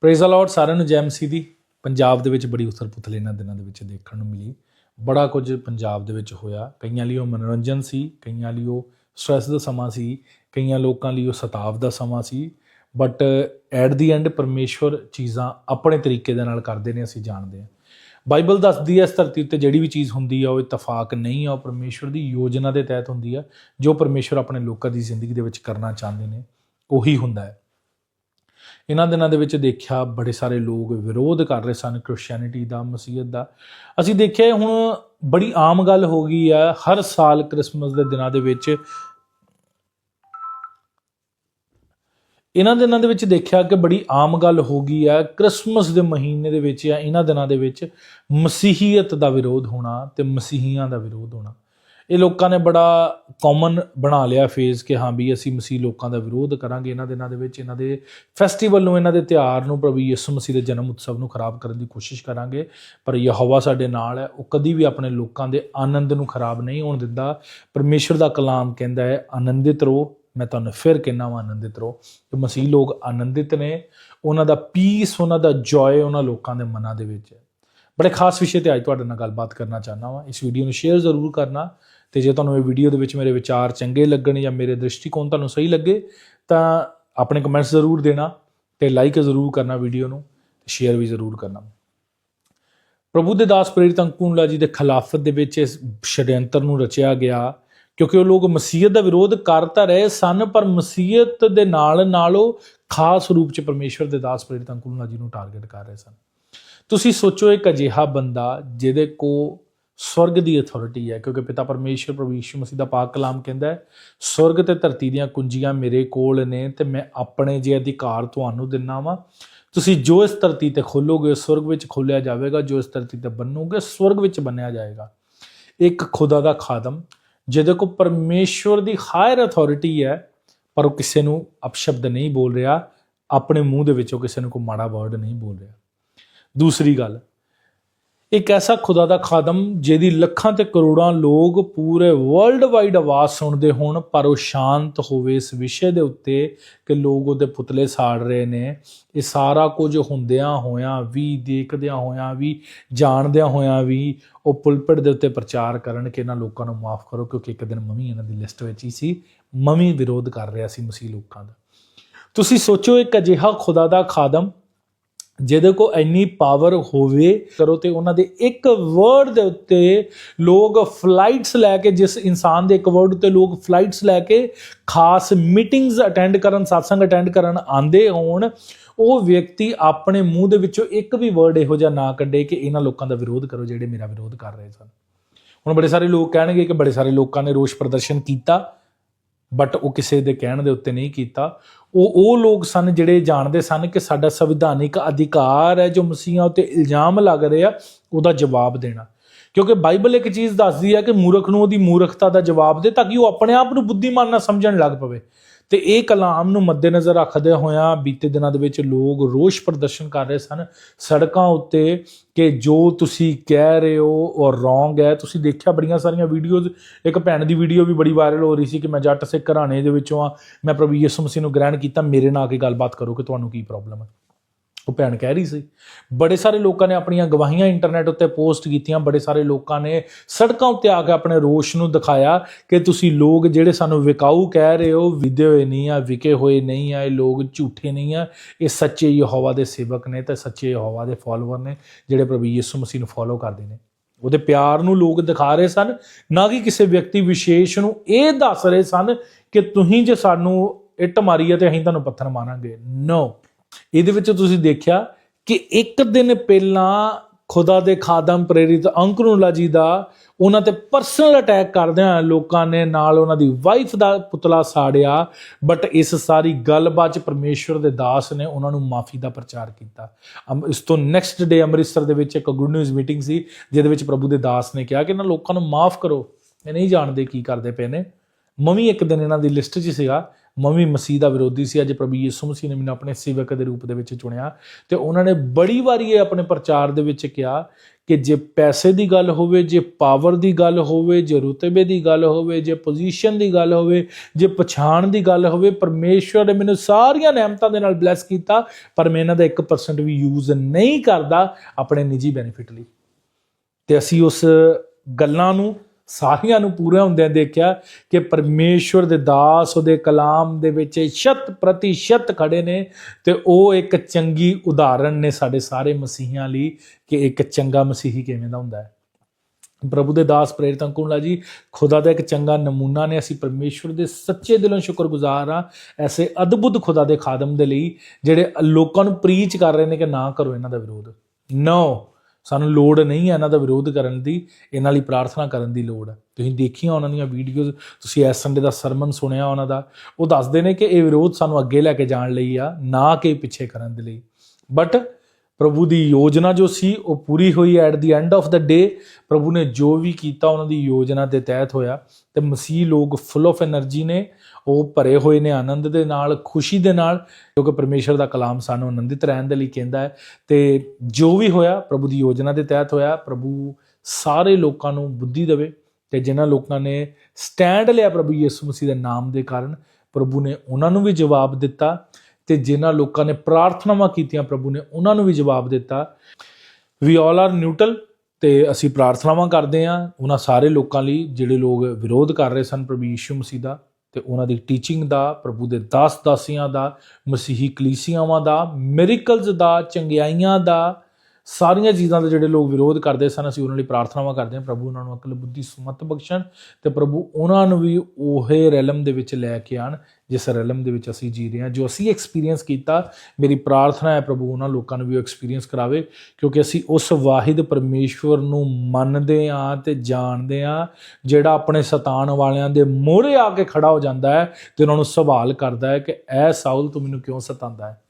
Praise ਅ Lord ਸਾਰਿਆਂ ਨੂੰ ਜੈ ਮਸੀਹ ਦੀ। ਪੰਜਾਬ ਦੇ ਵਿੱਚ ਬੜੀ ਉਥਲ-ਪੁਥਲ ਇਹਨਾਂ ਦਿਨਾਂ ਦੇ ਵਿੱਚ ਦੇਖਣ ਨੂੰ ਮਿਲੀ। ਬੜਾ ਕੁਝ ਪੰਜਾਬ ਦੇ ਵਿੱਚ ਹੋਇਆ। ਕਈਆਂ ਲਈ ਉਹ ਮਨੋਰੰਜਨ ਸੀ, ਕਈਆਂ ਲਈ ਉਹ ਸਟ੍ਰੈਸ ਦਾ ਸਮਾਂ ਸੀ, ਕਈਆਂ ਲੋਕਾਂ ਲਈ ਉਹ ਸਤਾਵ ਦਾ ਸਮਾਂ ਸੀ। ਬਟ ਐਟ ਦੀ ਐਂਡ ਪਰਮੇਸ਼ਵਰ ਚੀਜ਼ਾਂ ਆਪਣੇ ਤਰੀਕੇ ਦੇ ਨਾਲ ਕਰਦੇ ਨੇ, ਅਸੀਂ ਜਾਣਦੇ ਹਾਂ। ਬਾਈਬਲ ਦੱਸਦੀ ਹੈ ਇਸ ਧਰਤੀ ਉੱਤੇ ਜਿਹੜੀ ਵੀ ਚੀਜ਼ ਹੁੰਦੀ ਆ, ਉਹ ਇਤਫਾਕ ਨਹੀਂ ਆ। ਉਹ ਪਰਮੇਸ਼ਵਰ ਦੀ ਯੋਜਨਾ ਦੇ ਤਹਿਤ ਹੁੰਦੀ ਆ, ਜੋ ਪਰਮੇਸ਼ਵਰ ਆਪਣੇ ਲੋਕਾਂ ਦੀ ਜ਼ਿੰਦਗੀ ਦੇ ਵਿੱਚ ਕਰਨਾ ਚਾਹੁੰਦੇ ਨੇ। ਉਹੀ ਹੁੰਦਾ ਹੈ। ਇਹਨਾਂ ਦਿਨਾਂ ਦੇ ਵਿੱਚ ਦੇਖਿਆ ਬੜੇ ਸਾਰੇ ਲੋਕ ਵਿਰੋਧ ਕਰ ਰਹੇ ਸਨ ਕ੍ਰਿਸਚੀਅਨਿਟੀ ਦਾ, ਮਸੀਹਤ ਦਾ। ਅਸੀਂ ਦੇਖਿਆ ਹੁਣ ਬੜੀ ਆਮ ਗੱਲ ਹੋ ਗਈ ਆ ਹਰ ਸਾਲ ਕ੍ਰਿਸਮਸ ਦੇ ਦਿਨਾਂ ਦੇ ਵਿੱਚ ਇਹਨਾਂ ਦਿਨਾਂ ਦੇ ਵਿੱਚ ਦੇਖਿਆ ਕਿ ਬੜੀ ਆਮ ਗੱਲ ਹੋ ਗਈ ਆ ਕ੍ਰਿਸਮਸ ਦੇ ਮਹੀਨੇ ਦੇ ਵਿੱਚ ਜਾਂ ਇਹਨਾਂ ਦਿਨਾਂ ਦੇ ਵਿੱਚ ਮਸੀਹੀਅਤ ਦਾ ਵਿਰੋਧ ਹੋਣਾ ਤੇ ਮਸੀਹੀਆਂ ਦਾ ਵਿਰੋਧ ਹੋਣਾ। ਇਹ ਲੋਕਾਂ ਨੇ ਬੜਾ ਕਾਮਨ ਬਣਾ ਲਿਆ ਫੇਜ਼ ਕਿ ਹਾਂ ਵੀ ਅਸੀਂ ਮਸੀਹ ਲੋਕਾਂ ਦਾ ਵਿਰੋਧ ਕਰਾਂਗੇ, ਇਹਨਾਂ ਦਿਨਾਂ ਦੇ ਵਿੱਚ, ਇਹਨਾਂ ਦੇ ਫੈਸਟੀਵਲ ਨੂੰ, ਇਹਨਾਂ ਦੇ ਤਿਉਹਾਰ ਨੂੰ, ਪ੍ਰਭੂ ਯਿਸੂ ਮਸੀਹ ਦੇ ਜਨਮ ਉਤਸਵ ਨੂੰ ਖਰਾਬ ਕਰਨ ਦੀ ਕੋਸ਼ਿਸ਼ ਕਰਾਂਗੇ। ਪਰ ਯਹੋਵਾ ਸਾਡੇ ਨਾਲ ਹੈ, ਉਹ ਕਦੀ ਵੀ ਆਪਣੇ ਲੋਕਾਂ ਦੇ ਆਨੰਦ ਨੂੰ ਖਰਾਬ ਨਹੀਂ ਹੋਣ ਦਿੰਦਾ। ਪਰਮੇਸ਼ਰ ਦਾ ਕਲਾਮ ਕਹਿੰਦਾ ਹੈ, ਆਨੰਦਿਤ ਰਹੋ, ਮੈਂ ਤੁਹਾਨੂੰ ਫਿਰ ਕਹਿਣਾ ਵਾਂ, ਆਨੰਦਿਤ ਰਹੋ। ਕਿ ਮਸੀਹ ਲੋਕ ਆਨੰਦਿਤ ਨੇ, ਉਹਨਾਂ ਦਾ ਪੀਸ ਉਹਨਾਂ ਦਾ ਜੋਏ ਉਹਨਾਂ ਲੋਕਾਂ ਦੇ ਮਨਾਂ ਦੇ ਵਿੱਚ ਹੈ। ਬੜੇ ਖਾਸ ਵਿਸ਼ੇ ਤੇ ਅੱਜ ਤੁਹਾਡੇ ਨਾਲ ਗੱਲਬਾਤ ਕਰਨਾ ਚਾਹਨਾ ਵਾਂ। ਇਸ ਵੀਡੀਓ ਨੂੰ ਸ਼ੇਅਰ ਜ਼ਰੂਰ ਕਰਨਾ। ਤੇ ਜੇ ਤੁਹਾਨੂੰ ਇਹ ਵੀਡੀਓ ਦੇ ਵਿੱਚ ਮੇਰੇ ਵਿਚਾਰ ਚੰਗੇ ਲੱਗਣ ਜਾਂ ਮੇਰੇ ਦ੍ਰਿਸ਼ਟੀਕੋਣ ਤੁਹਾਨੂੰ ਸਹੀ ਲੱਗੇ, ਤਾਂ ਆਪਣੇ ਕਮੈਂਟਸ ਜ਼ਰੂਰ ਦੇਣਾ ਤੇ ਲਾਈਕ ਜ਼ਰੂਰ ਕਰਨਾ ਵੀਡੀਓ ਨੂੰ, ਤੇ ਸ਼ੇਅਰ ਵੀ ਜ਼ਰੂਰ ਕਰਨਾ। ਪ੍ਰਭੂ ਦੇ ਦਾਸ ਪ੍ਰੇਰਿਤ ਅੰਕੁਲਾ ਜੀ ਦੇ ਖਿਲਾਫਤ ਦੇ ਵਿੱਚ ਇਸ ਸ਼ੜਯੰਤਰ ਨੂੰ ਰਚਿਆ ਗਿਆ, ਕਿਉਂਕਿ ਉਹ ਲੋਕ ਮਸੀਹਤ ਦਾ ਵਿਰੋਧ ਕਰ ਤਾਂ ਰਹੇ ਸਨ, ਪਰ ਮਸੀਹਤ ਦੇ ਨਾਲ ਨਾਲ ਉਹ ਖਾਸ ਰੂਪ ਚ ਪਰਮੇਸ਼ਵਰ ਦੇ ਦਾਸ ਪ੍ਰੇਰਿਤ ਅੰਕੁਲਾ ਜੀ ਨੂੰ ਟਾਰਗੇਟ ਕਰ ਰਹੇ ਸਨ। ਤੁਸੀਂ ਸੋਚੋ ਇੱਕ ਅਜਿਹਾ ਬੰਦਾ ਜਿਹਦੇ ਕੋ ਸਵਰਗ ਦੀ ਅਥਾਰਟੀ ਹੈ, ਕਿਉਂਕਿ ਪਿਤਾ ਪਰਮੇਸ਼ਰ ਪ੍ਰਭੂ ਯਿਸੂ ਮਸੀਹ ਦਾ ਪਾਕ ਕਲਾਮ ਕਹਿੰਦਾ ਹੈ, ਸਵਰਗ ਤੇ ਧਰਤੀ ਦੀਆਂ ਕੁੰਜੀਆਂ ਮੇਰੇ ਕੋਲ ਨੇ ਤੇ ਮੈਂ ਆਪਣੇ ਜੇ ਅਧਿਕਾਰ ਤੁਹਾਨੂੰ ਦਿੰਨਾ ਵਾਂ। ਤੁਸੀਂ ਜੋ ਇਸ ਧਰਤੀ ਤੇ ਖੋਲੋਗੇ, ਸਵਰਗ ਵਿੱਚ ਖੋਲਿਆ ਜਾਵੇਗਾ, ਜੋ ਇਸ ਧਰਤੀ ਤੇ ਬੰਨੋਗੇ, ਸਵਰਗ ਵਿੱਚ ਬੰਨਿਆ ਜਾਏਗਾ। ਇੱਕ ਖੁਦਾ ਦਾ ਖਾਦਮ, ਜਿਹਦੇ ਕੋ ਪਰਮੇਸ਼ਵਰ ਦੀ ਹਾਇਰ ਅਥਾਰਟੀ ਹੈ, ਪਰ ਉਹ ਕਿਸੇ ਨੂੰ ਅਪਸ਼ਬਦ ਨਹੀਂ ਬੋਲ ਰਿਹਾ, ਆਪਣੇ ਮੂੰਹ ਦੇ ਵਿੱਚੋਂ ਕਿਸੇ ਨੂੰ ਕੋਈ ਮਾੜਾ ਵਰਡ ਨਹੀਂ ਬੋਲ ਰਿਹਾ। ਦੂਸਰੀ ਗੱਲ ਇੱਕ ਐਸਾ ਖੁਦਾ ਦਾ ਖਾਦਮ ਜਿਹਦੀ ਲੱਖਾਂ ਤੇ ਕਰੋੜਾਂ ਲੋਕ ਪੂਰੇ ਵਰਲਡ ਵਾਈਡ ਆਵਾਜ਼ ਸੁਣਦੇ ਹੋਣ, ਪਰ ਉਹ ਸ਼ਾਂਤ ਹੋਵੇ ਇਸ ਵਿਸ਼ੇ ਦੇ ਉੱਤੇ ਕਿ ਲੋਕ ਉਹਦੇ ਪੁਤਲੇ ਸਾੜ ਰਹੇ ਨੇ। ਇਹ ਸਾਰਾ ਕੁਝ ਹੁੰਦਿਆਂ ਹੋਇਆਂ ਵੀ, ਦੇਖਦਿਆਂ ਹੋਇਆਂ ਵੀ, ਜਾਣਦਿਆਂ ਹੋਇਆਂ ਵੀ ਉਹ ਪੁਲਪਿਟ ਦੇ ਉੱਤੇ ਪ੍ਰਚਾਰ ਕਰਨ ਕਿ ਇਹਨਾਂ ਲੋਕਾਂ ਨੂੰ ਮਾਫ ਕਰੋ, ਕਿਉਂਕਿ ਇੱਕ ਦਿਨ ਮਮੀ ਇਹਨਾਂ ਦੀ ਲਿਸਟ ਵਿੱਚ ਹੀ ਸੀ, ਮਮੀ ਵਿਰੋਧ ਕਰ ਰਿਹਾ ਸੀ ਮਸੀਹ ਲੋਕਾਂ ਦਾ। ਤੁਸੀਂ ਸੋਚੋ ਇੱਕ ਅਜਿਹਾ ਖੁਦਾ ਦਾ ਖਾਦਮ ਜਿਹਦੇ ਕੋ ਇੰਨੀ ਪਾਵਰ ਹੋਵੇ, ਕਰੋ ਤੇ ਉਹਨਾਂ ਦੇ ਇੱਕ ਵਰਡ ਦੇ ਉੱਤੇ ਲੋਕ ਫਲਾਈਟਸ ਲੈ ਕੇ, ਜਿਸ ਇਨਸਾਨ ਦੇ ਇੱਕ ਵਰਡ ਉੱਤੇ ਲੋਕ ਫਲਾਈਟਸ ਲੈ ਕੇ ਖਾਸ ਮੀਟਿੰਗਸ ਅਟੈਂਡ ਕਰਨ, satsang ਅਟੈਂਡ ਕਰਨ ਆਂਦੇ ਹੋਣ, ਉਹ ਵਿਅਕਤੀ ਆਪਣੇ ਮੂੰਹ ਦੇ ਵਿੱਚੋਂ ਇੱਕ ਵੀ ਵਰਡ ਇਹੋ ਜਿਹਾ ਨਾ ਕੱਢੇ ਕਿ ਇਹਨਾਂ ਲੋਕਾਂ ਦਾ ਵਿਰੋਧ ਕਰੋ ਜਿਹੜੇ ਮੇਰਾ ਵਿਰੋਧ ਕਰ ਰਹੇ ਸਨ। ਹੁਣ ਬੜੇ ਸਾਰੇ ਲੋਕ ਕਹਿਣਗੇ ਕਿ ਬੜੇ ਸਾਰੇ ਲੋਕਾਂ ਨੇ ਰੋਸ ਪ੍ਰਦਰਸ਼ਨ ਕੀਤਾ। ਬਟ ਉਹ ਕਿਸੇ ਦੇ ਕਹਿਣ ਦੇ ਉੱਤੇ ਨਹੀਂ ਕੀਤਾ। ਉਹ ਉਹ ਲੋਕ ਸਨ ਜਿਹੜੇ ਜਾਣਦੇ ਸਨ ਕਿ ਸਾਡਾ ਸੰਵਿਧਾਨਿਕ ਅਧਿਕਾਰ ਹੈ ਜੋ ਮਸੀਹਾਂ ਉੱਤੇ ਇਲਜ਼ਾਮ ਲੱਗ ਰਹੇ ਆ ਉਹਦਾ ਜਵਾਬ ਦੇਣਾ। ਕਿਉਂਕਿ ਬਾਈਬਲ ਇੱਕ ਚੀਜ਼ ਦੱਸਦੀ ਹੈ ਕਿ ਮੂਰਖ ਨੂੰ ਉਹਦੀ ਮੂਰਖਤਾ ਦਾ ਜਵਾਬ ਦੇ ਤਾਂ ਕਿ ਉਹ ਆਪਣੇ ਆਪ ਨੂੰ ਬੁੱਧੀਮਾਨ ਨਾ ਸਮਝਣ ਲੱਗ ਪਵੇ। ਤੇ ਇਹ ਕਲਾਮ ਨੂੰ ਮੱਦੇਨਜ਼ਰ ਰੱਖਦੇ ਹੋਇਆਂ ਬੀਤੇ ਦਿਨਾਂ ਦੇ ਵਿੱਚ ਲੋਕ ਰੋਸ਼ ਪ੍ਰਦਰਸ਼ਨ ਕਰ ਰਹੇ ਸਨ। ਸੜਕਾਂ ਉੱਤੇ ਕਿ ਜੋ ਤੁਸੀਂ ਕਹਿ ਰਹੇ ਹੋ ਉਹ ਰੋਂਗ ਹੈ। ਤੁਸੀਂ ਦੇਖਿਆ ਬੜੀਆਂ ਸਾਰੀਆਂ ਵੀਡੀਓਜ਼ ਇੱਕ ਭੈਣ ਦੀ ਵੀਡੀਓ ਵੀ ਬੜੀ ਵਾਇਰਲ ਹੋ ਰਹੀ ਸੀ ਕਿ ਮੈਂ ਜੱਟ ਸਿੱਖ ਘਰਾਣੇ ਦੇ ਵਿੱਚੋਂ ਆ ਮੈਂ ਪ੍ਰਭੂ ਯਿਸੂ ਮਸੀਹ ਨੂੰ ਗ੍ਰਹਿਣ ਕੀਤਾ। ਮੇਰੇ ਨਾਲ ਆ ਕੇ ਗੱਲਬਾਤ ਕਰੋ ਕਿ ਤੁਹਾਨੂੰ ਕੀ ਪ੍ਰੋਬਲਮ ਹੈ। ਉਹ ਭੈਣ ਕਹਿ ਰਹੀ ਸੀ। ਬੜੇ ਸਾਰੇ ਲੋਕਾਂ ਨੇ ਆਪਣੀਆਂ ਗਵਾਹੀਆਂ ਇੰਟਰਨੈਟ ਉੱਤੇ ਪੋਸਟ ਕੀਤੀਆਂ, ਬੜੇ ਸਾਰੇ ਲੋਕਾਂ ਨੇ ਸੜਕਾਂ ਉੱਤੇ ਆ ਕੇ ਆਪਣੇ ਰੋਸ਼ ਨੂੰ ਦਿਖਾਇਆ ਕਿ ਤੁਸੀਂ ਲੋਕ ਜਿਹੜੇ ਸਾਨੂੰ ਵਿਕਾਊ ਕਹਿ ਰਹੇ ਹੋ ਵਿਦੇ ਹੋਏ ਨਹੀਂ ਆ, ਵਿਕੇ ਹੋਏ ਨਹੀਂ ਆ, ਇਹ ਲੋਕ ਝੂਠੇ ਨਹੀਂ ਆ, ਇਹ ਸੱਚੇ ਯਹੋਵਾ ਦੇ ਸੇਵਕ ਨੇ ਤੇ ਸੱਚੇ ਯਹੋਵਾ ਦੇ ਫਾਲੋਅਰ ਨੇ ਜਿਹੜੇ ਪ੍ਰਭੂ ਯਿਸੂ ਮਸੀਹ ਨੂੰ ਫਾਲੋ ਕਰਦੇ ਨੇ। ਉਹਦੇ ਪਿਆਰ ਨੂੰ ਲੋਕ ਦਿਖਾ ਰਹੇ ਸਨ, ਨਾ ਕਿ ਕਿਸੇ ਵਿਅਕਤੀ ਵਿਸ਼ੇਸ਼ ਨੂੰ ਇਹ ਦੱਸ ਰਹੇ ਸਨ ਕਿ ਤੁਸੀਂ ਜੇ ਸਾਨੂੰ ਇੱਟ ਮਾਰੀ ਹੈ ਤੇ ਅਸੀਂ ਤੁਹਾਨੂੰ ਪੱਥਰ ਮਾਰਾਂਗੇ। ਨੋ ਇਹਦੇ ਵਿੱਚ ਤੁਸੀਂ ਦੇਖਿਆ ਕਿ ਇੱਕ ਦਿਨ ਪਹਿਲਾਂ ਖੁਦਾ ਦੇ ਖਾਦਮ ਪ੍ਰੇਰਿਤ ਅੰਕਰੂਲਾ ਜੀ ਦਾ ਉਹਨਾਂ ਤੇ ਪਰਸਨਲ ਅਟੈਕ ਕਰਦਿਆਂ ਲੋਕਾਂ ਨੇ ਨਾਲ ਉਹਨਾਂ ਦੀ ਵਾਈਫ ਦਾ ਪੁਤਲਾ ਸਾੜਿਆ ਬਟ ਇਸ ਸਾਰੀ ਗੱਲਬਾਤ ਚ ਪਰਮੇਸ਼ਵਰ ਦੇ ਦਾਸ ਨੇ ਉਹਨਾਂ ਨੂੰ ਮਾਫੀ ਦਾ ਪ੍ਰਚਾਰ ਕੀਤਾ। ਅਮ- ਇਸ ਤੋਂ ਨੈਕਸਟ ਡੇ ਅੰਮ੍ਰਿਤਸਰ ਦੇ ਵਿੱਚ ਇੱਕ ਗੁੱਡ ਨਿਊਜ਼ ਮੀਟਿੰਗ ਸੀ, ਜਿਹਦੇ ਵਿੱਚ ਪ੍ਰਭੂ ਦੇ ਦਾਸ ਨੇ ਕਿਹਾ ਕਿ ਇਹਨਾਂ ਲੋਕਾਂ ਨੂੰ ਮਾਫ ਕਰੋ, ਇਹ ਨਹੀਂ ਜਾਣਦੇ ਕੀ ਕਰਦੇ ਪਏ ਨੇ। ਮਮੀ ਇੱਕ ਦਿਨ ਇਹਨਾਂ ਦੀ ਲਿਸਟ 'ਚ ਸੀਗਾ ਮੈਂ ਮਸੀਹ ਦਾ ਵਿਰੋਧੀ ਸੀ, ਅੱਜ ਪ੍ਰਭੂ ਯਿਸੂ ਮਸੀਹ ਨੇ ਮੈਨੂੰ ਆਪਣੇ ਸੇਵਕ ਦੇ ਰੂਪ ਦੇ ਵਿੱਚ ਚੁਣਿਆ ਤੇ ਉਹਨਾਂ ਨੇ ਬੜੀ ਵਾਰੀ ਇਹ ਆਪਣੇ ਪ੍ਰਚਾਰ ਦੇ ਵਿੱਚ ਕਿਹਾ ਕਿ ਜੇ ਪੈਸੇ ਦੀ ਗੱਲ ਹੋਵੇ, ਜੇ ਪਾਵਰ ਦੀ ਗੱਲ ਹੋਵੇ, ਜੇ ਰੁਤਬੇ ਦੀ ਗੱਲ ਹੋਵੇ, ਜੇ ਪੋਜੀਸ਼ਨ ਦੀ ਗੱਲ ਹੋਵੇ, ਜੇ ਪਛਾਣ ਦੀ ਗੱਲ ਹੋਵੇ, ਪਰਮੇਸ਼ਵਰ ਨੇ ਮੈਨੂੰ ਸਾਰੀਆਂ ਨਿਯਮਤਾਂ ਦੇ ਨਾਲ ਬਲੈਸ ਕੀਤਾ, ਪਰ ਮੈਂ ਇਹਨਾਂ ਦਾ 1% ਵੀ ਯੂਜ਼ ਨਹੀਂ ਕਰਦਾ ਆਪਣੇ ਨਿੱਜੀ ਬੈਨੀਫਿਟ ਲਈ। ਤੇ ਅਸੀਂ ਉਸ ਗੱਲਾਂ ਨੂੰ ਸਾਰੀਆਂ ਨੂੰ ਪੂਰਾ ਹੁੰਦਿਆਂ ਦੇਖਿਆ ਕਿ ਪਰਮੇਸ਼ਵਰ ਦੇ ਦਾਸ, ਉਹਦੇ ਕਲਾਮ ਦੇ ਵਿੱਚ ਸ਼ਤ ਪ੍ਰਤੀਸ਼ਤ ਖੜੇ ਨੇ ਤੇ ਉਹ ਇੱਕ ਚੰਗੀ ਉਦਾਹਰਣ ਨੇ ਸਾਡੇ ਸਾਰੇ ਮਸੀਹਾਂ ਲਈ ਕਿ ਇੱਕ ਚੰਗਾ ਮਸੀਹੀ ਕਿਵੇਂ ਦਾ ਹੁੰਦਾ ਹੈ। ਪ੍ਰਭੂ ਦੇ ਦਾਸ ਪ੍ਰੇਰਿਤ ਅੰਕੁਲਾ ਜੀ, ਖੁਦਾ ਦਾ ਇੱਕ ਚੰਗਾ ਨਮੂਨਾ ਨੇ, ਅਸੀਂ ਪਰਮੇਸ਼ਵਰ ਦੇ ਸੱਚੇ ਦਿਲੋਂ ਸ਼ੁਕਰਗੁਜ਼ਾਰ ਆ ਐਸੇ ਅਦਭੁਤ ਖੁਦਾ ਦੇ ਖਾਦਮ ਦੇ ਲਈ ਜਿਹੜੇ ਲੋਕਾਂ ਨੂੰ ਪ੍ਰੀਚ ਕਰ ਰਹੇ ਨੇ ਕਿ ਨਾ ਕਰੋ ਇਹਨਾਂ ਦਾ ਵਿਰੋਧ। ਨੋ ਸਾਨੂੰ ਲੋੜ ਨਹੀਂ ਹੈ ਇਹਨਾਂ ਦਾ ਵਿਰੋਧ ਕਰਨ ਦੀ, ਇਹਨਾਂ ਲਈ ਪ੍ਰਾਰਥਨਾ ਕਰਨ ਦੀ ਲੋੜ ਹੈ। ਤੁਸੀਂ ਦੇਖੀਆਂ ਉਹਨਾਂ ਦੀਆਂ ਵੀਡੀਓਜ਼ ਤੁਸੀਂ ਇਸ ਸੰਡੇ ਦਾ ਸਰਮਨ ਸੁਣਿਆ ਉਹਨਾਂ ਦਾ। ਉਹ ਦੱਸਦੇ ਨੇ ਕਿ ਇਹ ਵਿਰੋਧ ਸਾਨੂੰ ਅੱਗੇ ਲੈ ਕੇ ਜਾਣ ਲਈ ਆ, ਨਾ ਕਿ ਪਿੱਛੇ ਕਰਨ ਦੇ ਲਈ। ਬਟ ਪ੍ਰਭੂ ਦੀ ਯੋਜਨਾ ਜੋ ਸੀ, ਉਹ ਪੂਰੀ ਹੋਈ at the end of the day ਪ੍ਰਭੂ ਨੇ ਜੋ ਵੀ ਕੀਤਾ, ਉਹਨਾਂ ਦੀ ਯੋਜਨਾ ਦੇ ਤਹਿਤ ਹੋਇਆ। ਤੇ ਮਸੀਹ ਲੋਕ ਫੁੱਲ ਆਫ એનર્ਜੀ ਨੇ। ਉਹ ਭਰੇ ਹੋਏ ਨੇ ਆਨੰਦ ਦੇ ਨਾਲ, ਖੁਸ਼ੀ ਦੇ ਨਾਲ। ਕਿਉਂਕਿ ਪਰਮੇਸ਼ਰ ਦਾ ਕਲਾਮ ਸਾਨੂੰ ਆਨੰਦਿਤ ਰਹਿਣ ਦੇ ਲਈ ਕਹਿੰਦਾ ਹੈ। ਤੇ ਜੋ ਵੀ ਹੋਇਆ, ਪ੍ਰਭੂ ਦੀ ਯੋਜਨਾ ਦੇ ਤਹਿਤ ਹੋਇਆ। ਪ੍ਰਭੂ ਸਾਰੇ ਲੋਕਾਂ ਨੂੰ ਬੁੱਧੀ ਦੇਵੇ। ਤੇ ਜਿਨ੍ਹਾਂ ਲੋਕਾਂ ਨੇ ਸਟੈਂਡ ਲਿਆ ਪ੍ਰਭੂ ਯਿਸੂ ਮਸੀਹ ਦੇ ਨਾਮ ਦੇ ਕਾਰਨ, ਪ੍ਰਭੂ ਨੇ ਉਹਨਾਂ ਨੂੰ ਵੀ ਜਵਾਬ ਦਿੱਤਾ। ਤੇ ਜਿਨ੍ਹਾਂ ਲੋਕਾਂ ਨੇ ਪ੍ਰਾਰਥਨਾਵਾਂ ਕੀਤੀਆਂ ਪ੍ਰਭੂ ਨੇ, ਉਹਨਾਂ ਨੂੰ ਵੀ ਜਵਾਬ ਦਿੱਤਾ। ਵੀ ਆਲ ਆਰ ਨਿਊਟਰਲ ਤੇ ਅਸੀਂ ਪ੍ਰਾਰਥਨਾਵਾਂ ਕਰਦੇ ਹਾਂ। ਉਹਨਾਂ ਸਾਰੇ ਲੋਕਾਂ ਲਈ ਜਿਹੜੇ ਲੋਕ ਵਿਰੋਧ ਕਰ ਰਹੇ ਸਨ ਪ੍ਰਭੂ ਯੀਸ਼ੂ ਮਸੀਹ ਦਾ ਤੇ ਉਹਨਾਂ ਦੀ ਟੀਚਿੰਗ ਦਾ, ਪ੍ਰਭੂ ਦੇ ਦਾਸ ਦਾਸੀਆਂ ਦਾ, ਮਸੀਹੀ ਕਲੀਸਿਆਵਾਂ ਦਾ ਮਿਰੇਕਲਸ ਦਾ, ਚੰਗਿਆਈਆਂ ਦਾ ਸਾਰੀਆਂ ਚੀਜ਼ਾਂ ਦਾ ਜਿਹੜੇ ਲੋਕ ਵਿਰੋਧ ਕਰਦੇ ਸਨ, ਅਸੀਂ ਉਹਨਾਂ ਲਈ ਪ੍ਰਾਰਥਨਾਵਾਂ ਕਰਦੇ ਹਾਂ, ਪ੍ਰਭੂ ਉਹਨਾਂ ਨੂੰ ਅਕਲ, ਬੁੱਧੀ, ਸੁਮਤ ਬਖਸ਼ਣ ਤੇ ਪ੍ਰਭੂ ਉਹਨਾਂ ਨੂੰ ਵੀ ਉਹੇ ਰੈਲਮ ਦੇ ਵਿੱਚ ਲੈ ਕੇ ਆਣ, ਜਿਸ ਰੈਲਮ ਦੇ ਵਿੱਚ ਅਸੀਂ ਜੀ ਰਹੇ ਹਾਂ। ਜੋ ਅਸੀਂ ਐਕਸਪੀਰੀਅੰਸ ਕੀਤਾ, ਮੇਰੀ ਪ੍ਰਾਰਥਨਾ ਹੈ ਪ੍ਰਭੂ ਉਹਨਾਂ ਲੋਕਾਂ ਨੂੰ ਵੀ ਉਹ ਐਕਸਪੀਰੀਅੰਸ ਕਰਾਵੇ, ਕਿਉਂਕਿ ਅਸੀਂ ਉਸ ਵਾਹਿਦ ਪਰਮੇਸ਼ਵਰ ਨੂੰ ਮੰਨਦੇ ਹਾਂ ਤੇ ਜਾਣਦੇ ਹਾਂ, ਜਿਹੜਾ ਆਪਣੇ ਸਤਾਨ ਵਾਲਿਆਂ ਦੇ ਮੋਹਰੇ ਆ ਕੇ ਖੜਾ ਹੋ ਜਾਂਦਾ ਹੈ ਤੇ ਉਹਨਾਂ ਨੂੰ ਸਵਾਲ ਕਰਦਾ ਹੈ ਕਿ, ਐ ਸਾਊਲ, ਤੂੰ ਮੈਨੂੰ ਕਿਉਂ ਸਤਾਉਂਦਾ ਹੈ?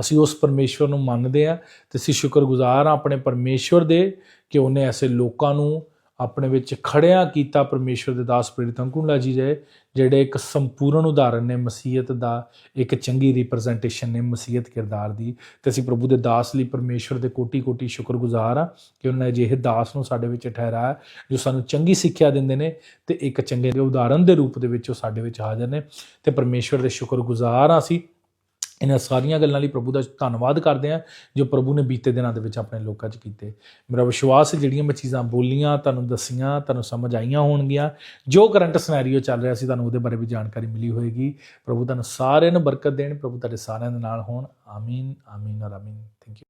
ਅਸੀਂ ਉਸ ਪਰਮੇਸ਼ਵਰ ਨੂੰ ਮੰਨਦੇ ਹਾਂ ਤੇ ਅਸੀਂ ਸ਼ੁਕਰਗੁਜ਼ਾਰ ਹਾਂ ਆਪਣੇ ਪਰਮੇਸ਼ਵਰ ਦੇ ਕਿ ਉਹਨੇ ਐਸੇ ਲੋਕਾਂ ਨੂੰ ਆਪਣੇ ਵਿੱਚ ਖੜਿਆ ਕੀਤਾ ਪਰਮੇਸ਼ਵਰ ਦੇ ਦਾਸ ਪ੍ਰੇਰਿਤ ਅੰਕੁਲਾ ਜੀ ਦੇ ਜਿਹੜੇ ਇੱਕ ਸੰਪੂਰਨ ਉਦਾਹਰਨ ਨੇ ਮਸੀਹਤ ਦਾ, ਇੱਕ ਚੰਗੀ ਰਿਪਰੈਜ਼ੈਂਟੇਸ਼ਨ ਨੇ ਮਸੀਹਤ ਕਿਰਦਾਰ ਦੀ। ਤੇ ਅਸੀਂ ਪ੍ਰਭੂ ਦੇ ਦਾਸ ਲਈ ਪਰਮੇਸ਼ਵਰ ਦੇ ਕੋਟੀ-ਕੋਟੀ ਸ਼ੁਕਰਗੁਜ਼ਾਰ ਆ ਕਿ ਉਹਨਾਂ ਨੇ ਅਜਿਹੇ ਦਾਸ ਨੂੰ ਸਾਡੇ ਵਿੱਚ ਠਹਿਰਾਇਆ, ਜੋ ਸਾਨੂੰ ਚੰਗੀ ਸਿੱਖਿਆ ਦਿੰਦੇ ਨੇ ਤੇ ਇੱਕ ਚੰਗੇ ਉਦਾਹਰਨ ਦੇ ਰੂਪ ਦੇ ਵਿੱਚ ਉਹ ਸਾਡੇ ਵਿੱਚ ਹਾਜ਼ਰ ਨੇ। ਤੇ ਪਰਮੇਸ਼ਵਰ ਦੇ ਸ਼ੁਕਰਗੁਜ਼ਾਰ ਆ ਅਸੀਂ ਇਹਨਾਂ ਸਾਰੀਆਂ ਗੱਲਾਂ ਲਈ ਪ੍ਰਭੂ ਦਾ ਧੰਨਵਾਦ ਕਰਦੇ ਹਾਂ, ਜੋ ਪ੍ਰਭੂ ਨੇ ਬੀਤੇ ਦਿਨਾਂ ਦੇ ਵਿੱਚ ਆਪਣੇ ਲੋਕਾਂ 'ਚ ਕੀਤੇ। ਮੇਰਾ ਵਿਸ਼ਵਾਸ ਹੈ, ਜਿਹੜੀਆਂ ਮੈਂ ਚੀਜ਼ਾਂ ਬੋਲੀਆਂ, ਤੁਹਾਨੂੰ ਦਸੀਆਂ, ਤੁਹਾਨੂੰ ਸਮਝ ਆਈਆਂ ਹੋਣਗੀਆਂ, ਜੋ ਕਰੰਟ ਸਿਨੈਰੀਓ ਚੱਲ ਰਿਹਾ ਸੀ, ਤੁਹਾਨੂੰ ਉਹਦੇ ਬਾਰੇ ਵੀ ਜਾਣਕਾਰੀ ਮਿਲੀ ਹੋਏਗੀ। ਪ੍ਰਭੂ ਤੁਹਾਨੂੰ ਸਾਰਿਆਂ ਨੂੰ ਬਰਕਤ ਦੇਣ, ਪ੍ਰਭੂ ਤੁਹਾਡੇ ਸਾਰਿਆਂ ਦੇ ਨਾਲ ਹੋਣ। ਆਮੀਨ ਆਮੀਨ ਔਰ ਆਮੀਨ। Thank you